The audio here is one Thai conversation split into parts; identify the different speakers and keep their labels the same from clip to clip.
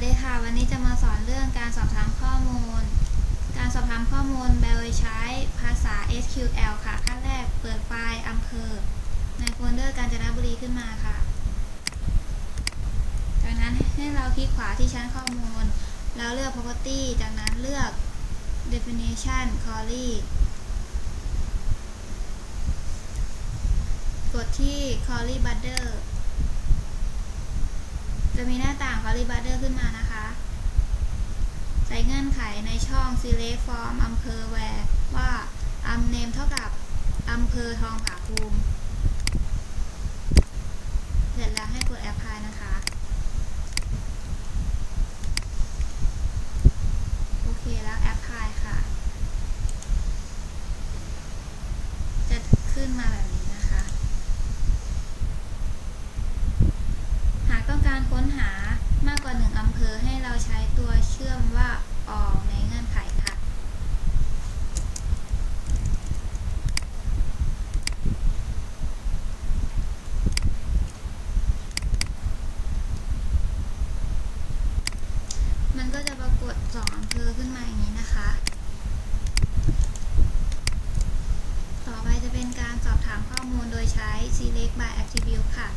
Speaker 1: สดีค่ะ วันนี้จะมาสอนเรื่องการสอบถามข้อมูล การสอบถามข้อมูลโดยใช้ภาษา SQL ค่ะ ขั้นแรกเปิดไฟล์อำเภอ ในโฟลเดอร์กาญจนบุรีขึ้นมาค่ะ จากนั้นให้เราคลิกขวาที่ชั้นข้อมูล แล้วเลือก property จากนั้นเลือก definition query กดที่ query builder จะมีหน้าต่าง Query Builder ขึ้นมานะคะ ใส่เงื่อนไขในช่อง select from อำเภอ where ว่าอำ name เท่ากับอำเภอทองผาภูมิ เสร็จแล้วให้กด apply นะคะ โอเคแล้ว apply ค่ะ จะขึ้นมาแบบนี้นะคะ หากต้องการค้นหามากกว่าหนึ่งอำเภอให้เราใช้ตัวเชื่อมว่าออกในเงื่อนไขค่ะ มันก็จะปรากฏสองอำเภอขึ้นมาอย่างนี้นะคะ ต่อไปจะเป็นการสอบถามข้อมูลโดยใช้ select by attribute ค่ะ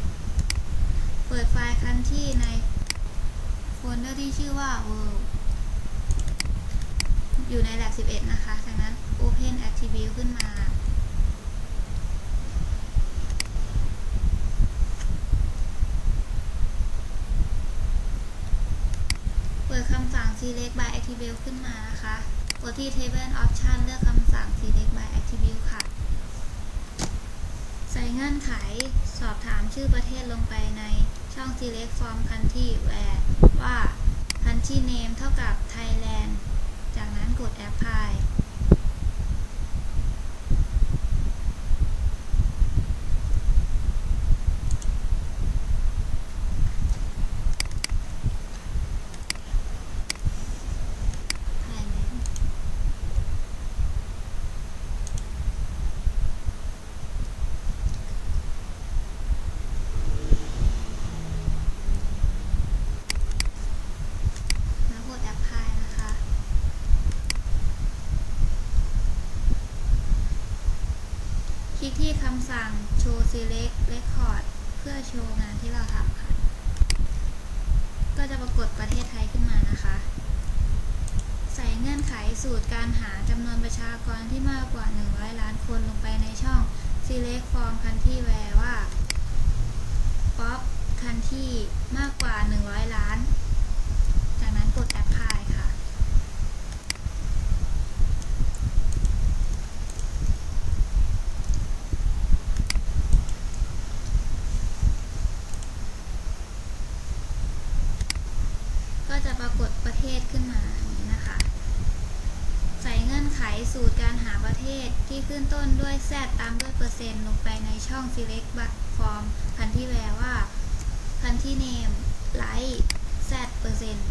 Speaker 1: เปิดไฟล์คัน ที่ในโฟลเดอร์ที่ชื่อว่า world อยู่ใน lab 11 นะคะ จากนั้น open attribute ขึ้นมา เปิดคำสั่ง select by attribute ขึ้นมานะคะกดที่ table option เลือกคำสั่ง select by attribute ค่ะ ใส่เงื่อนไขสอบถามชื่อประเทศลงไปใน ช่อง select from country where ว่า country name เท่ากับ Thailand จากนั้นกด apply ไทยแลนด์ แล้วกด apply นะคะ คลิกที่คำสั่ง show select record เพื่อโชว์งานที่เราทำค่ะ ก็จะปรากฏประเทศไทยขึ้นมานะคะ ใส่เงื่อนไขสูตรการหาจำนวนประชากรที่มากกว่า 100 ล้านคนลงไปในช่อง select from country where ว่า pop country มากกว่า 100 ล้าน จากนั้นกด apply ค่ะ ก็จะ ปรากฏประเทศขึ้นมาอย่างนี้นะคะ ใส่เงื่อนไขสูตรการหาประเทศที่ขึ้นต้นด้วยแซดตามด้วยเปอร์เซ็นต์ลงไปในช่อง select from country where ว่า พันที่ name like Z เปอร์เซ็นต์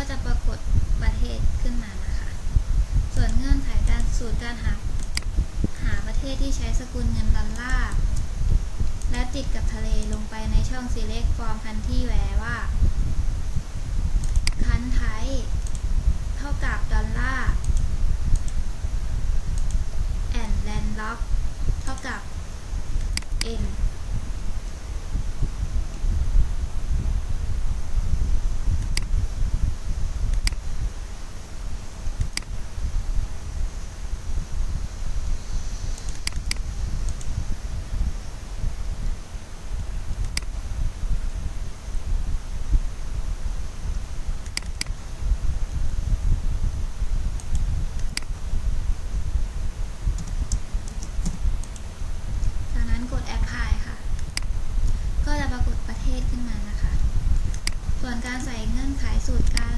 Speaker 1: ก็จะปรากฏประเทศขึ้นมานะคะ ส่วนเงื่อนไขการ สูตรการหาหาประเทศที่ใช้สกุลเงินดอลลาร์และติดกับทะเลลงไปในช่อง select from country แวว่าคันไทยเท่ากับดอลลาร์ and landlocked เท่ากับ n จากนั้นกด apply ค่ะ ก็จะปรากฏประเทศขึ้นมานะคะ สูตรการ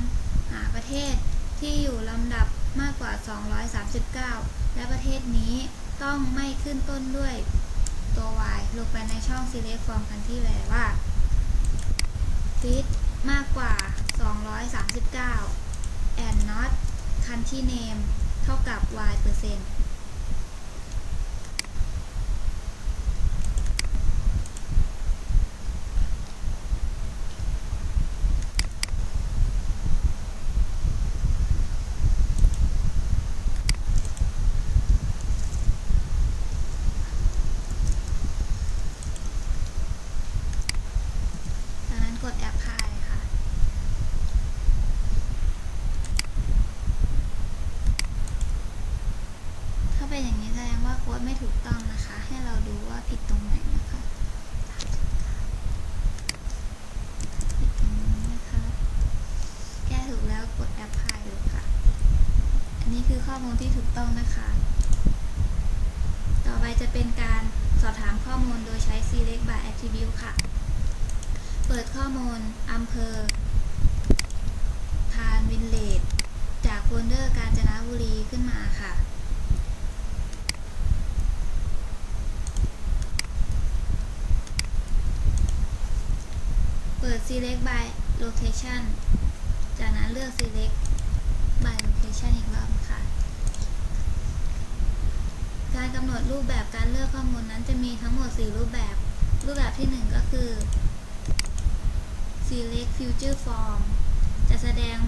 Speaker 1: หาประเทศที่อยู่ลำดับมากกว่า 239 และประเทศนี้ต้องไม่ขึ้นต้นด้วยตัว y ลงไปในช่อง select from country แปลว่า fit มากกว่า 239 and not country name เท่ากับ y เปอร์เซ็นต์ จากนั้นกด apply ค่ะ ถ้าเป็นอย่างนี้แสดงว่าโค้ดไม่ถูกต้องนะคะ ให้เราดูว่าผิดตรงไหนนะคะ ผิดตรงนี้นะคะ แก้ถูกแล้วกด apply เลยค่ะ อันนี้คือ ข้อมูลที่ถูกต้องนะคะ ต่อไปจะเป็นการสอบถามข้อมูลโดยใช้ select by attribute ค่ะ เปิดข้อมูลอำเภอพานวินเลจจากโฟลเดอร์กาญจนบุรีขึ้นมาค่ะ เปิด select by location จากนั้นเลือก select by location อีกรอบค่ะ การกำหนดรูปแบบการเลือกข้อมูลนั้นจะมีทั้งหมด 4 รูปแบบ รูปแบบที่ 1 ก็คือ select future form จะแสดง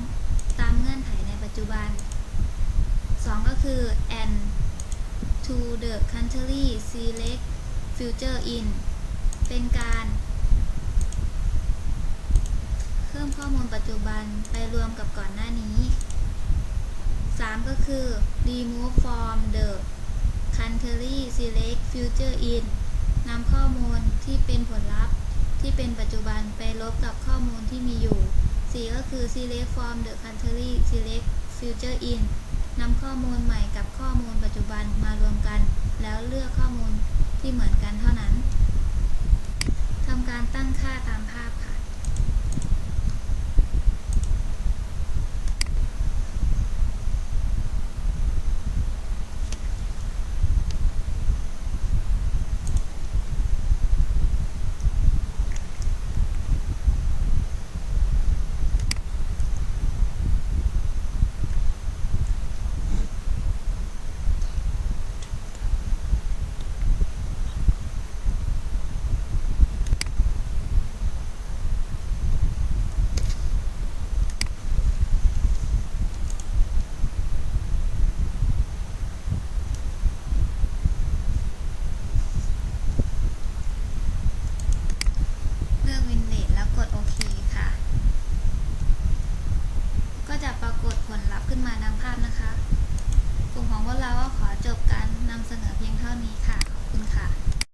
Speaker 1: ตามเงื่อนไขในปัจจุบัน 2 ก็คือ and to the country select future in เป็นการเพิ่มข้อมูลปัจจุบันไปรวมกับก่อนหน้านี้ 3 ก็คือ remove from the country select future in นำข้อมูลที่เป็นผลลัพธ์ ที่เป็นปัจจุบันไปลบกับข้อมูลที่มีอยู่ 4 ก็คือ select from the country select future in นำข้อมูลใหม่กับข้อมูลปัจจุบันมารวมกัน แล้วเลือกข้อมูลที่เหมือนกันเท่านั้นทำการตั้งค่าตามภาพค่ะ